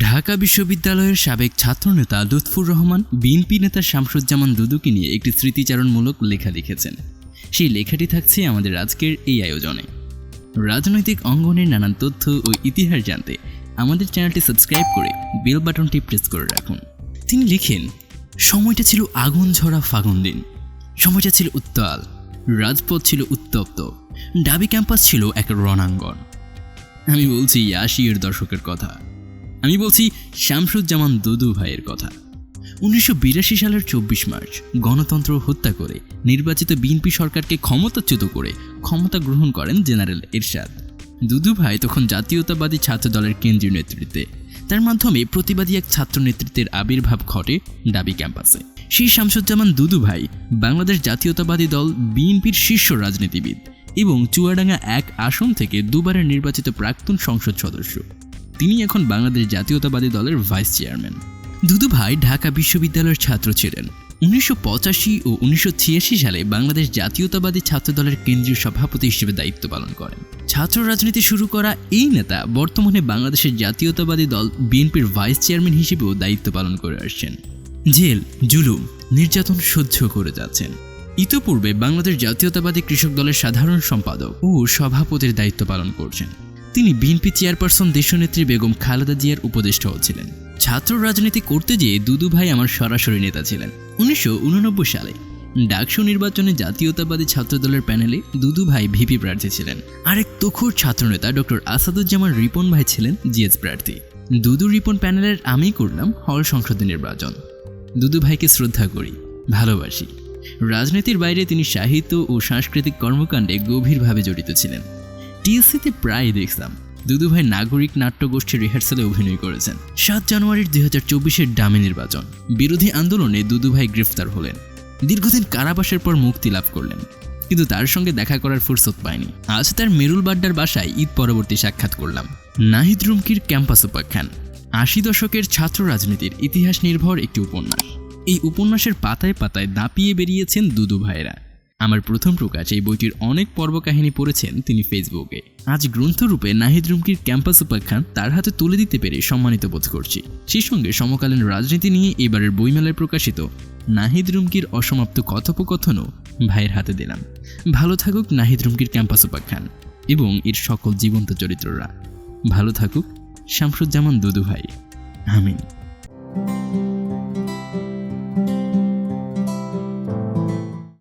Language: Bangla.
ঢাকা বিশ্ববিদ্যালয়ের সাবেক ছাত্রনেতা লুৎফুর রহমান, বিএনপি নেতা শামসুজ্জামান দুদুকে নিয়ে একটি স্মৃতিচারণমূলক লেখা লিখেছেন। সেই লেখাটি থাকছে আমাদের আজকের এই আয়োজনে। রাজনৈতিক অঙ্গনের নানান তথ্য ও ইতিহাস জানতে আমাদের চ্যানেলটি সাবস্ক্রাইব করে বেল বাটনটি প্রেস করে রাখুন। তিনি লিখেন, সময়টা ছিল আগুন ঝরা ফাগুন দিন। সময়টা ছিল উত্তাল। রাজপথ ছিল উত্তপ্ত। ডাবি ক্যাম্পাস ছিল এক রণাঙ্গন। আমি বলছি আশি এর দশকের কথা। আমি বলছি শামসুজ্জামান দুদু ভাইয়ের কথা। উনিশশো বিরাশি সালের চব্বিশ মার্চ গণতন্ত্র হত্যা করে নির্বাচিত বিএনপি সরকারকে ক্ষমতাচ্যুত করে ক্ষমতা গ্রহণ করেন জেনারেল এরশাদ। দুদু ভাই তখন জাতীয়তাবাদী ছাত্র দলের কেন্দ্রীয় নেতৃত্বে। তার মাধ্যমে প্রতিবাদী এক ছাত্র নেতৃত্বের আবির্ভাব ঘটে ডাবি ক্যাম্পাসে। সেই শামসুজ্জামান দুদু ভাই বাংলাদেশ জাতীয়তাবাদী দল বিএনপির শীর্ষ রাজনীতিবিদ এবং চুয়াডাঙ্গা এক আসন থেকে দুবারের নির্বাচিত প্রাক্তন সংসদ সদস্য। তিনি এখন বাংলাদেশ জাতীয়তাবাদী দলের ভাইস চেয়ারম্যান। দুদু ভাই ঢাকা বিশ্ববিদ্যালয়ের ছাত্র ছিলেন। উনিশশো পঁচাশি ও উনিশশো ছিয়াশি সালে বাংলাদেশ জাতীয়তাবাদী ছাত্র দলের কেন্দ্রীয় সভাপতি হিসেবে দায়িত্ব পালন করেন। ছাত্র রাজনীতি শুরু করা এই নেতা বর্তমানে বাংলাদেশের জাতীয়তাবাদী দল বিএনপির ভাইস চেয়ারম্যান হিসেবেও দায়িত্ব পালন করে আসছেন। জেল, জুলুম, নির্যাতন সহ্য করে যাচ্ছেন। ইতোপূর্বে বাংলাদেশ জাতীয়তাবাদী কৃষক দলের সাধারণ সম্পাদক ও সভাপতির দায়িত্ব পালন করছেন। তিনি বিএনপি চেয়ারপারসন দেশনেত্রী বেগম খালেদা জিয়ার উপদেষ্টাও ছিলেন। ছাত্র রাজনীতি করতে যেয়ে দুদু ভাই আমার সরাসরি নেতা ছিলেন। উনিশশো উননব্বই সালে ডাকসু নির্বাচনে জাতীয়তাবাদী ছাত্র দলের প্যানেলে দুদু ভাই ভিপি প্রার্থী ছিলেন। আরেক তুখুর ছাত্রনেতা ডক্টর আসাদুজ্জামান রিপন ভাই ছিলেন জিএস প্রার্থী। দুদু রিপন প্যানেলের আমি করলাম হল সংসদে নির্বাচন। দুদু ভাইকে শ্রদ্ধা করি, ভালোবাসি। রাজনীতির বাইরে তিনি সাহিত্য ও সাংস্কৃতিক কর্মকাণ্ডে গভীরভাবে জড়িত ছিলেন। টিএসসিতে প্রায় দেখতাম। দুদুভাই নাগরিক নাট্যগোষ্ঠীর রিহার্সালে অভিনয় করেছেন। সাত জানুয়ারির দুই হাজার চব্বিশের ডামি নির্বাচন। বিরোধী আন্দোলনে দুদুভাই গ্রেফতার হলেন। দীর্ঘদিন কারাবাসের পর মুক্তি লাভ করলেন। কিন্তু তার সঙ্গে দেখা করার ফুরসত পায়নি। আজ তার মেরুল বাড্ডার বাসায় ঈদ পরবর্তী সাক্ষাৎ করলাম। নাহিদ রুমকির ক্যাম্পাস উপাখ্যান। আশি দশকের ছাত্র রাজনীতির ইতিহাস নির্ভর একটি উপন্যাস। এই উপন্যাসের পাতায় পাতায় দাপিয়ে বেরিয়েছেন দুদু ভাইরা। আমার প্রথম প্রকাশ এই বইটির অনেক পর্ব কাহিনী পড়েছেন তিনি ফেসবুকে। আজ গ্রন্থরূপে নাহিদ রুমকির ক্যাম্পাস উপাখ্যান তার হাতে তুলে দিতে পেরে সম্মানিত বোধ করছি। সেই সঙ্গে সমকালীন রাজনীতি নিয়ে এবারের বইমেলায় প্রকাশিত নাহিদ রুমকির অসমাপ্ত কথোপকথনও ভাইয়ের হাতে দিলাম। ভালো থাকুক নাহিদ রুমকির ক্যাম্পাস উপাখ্যান এবং এর সকল জীবন্ত চরিত্ররা। ভালো থাকুক শামসুজ্জামান দুদু ভাই আমিন।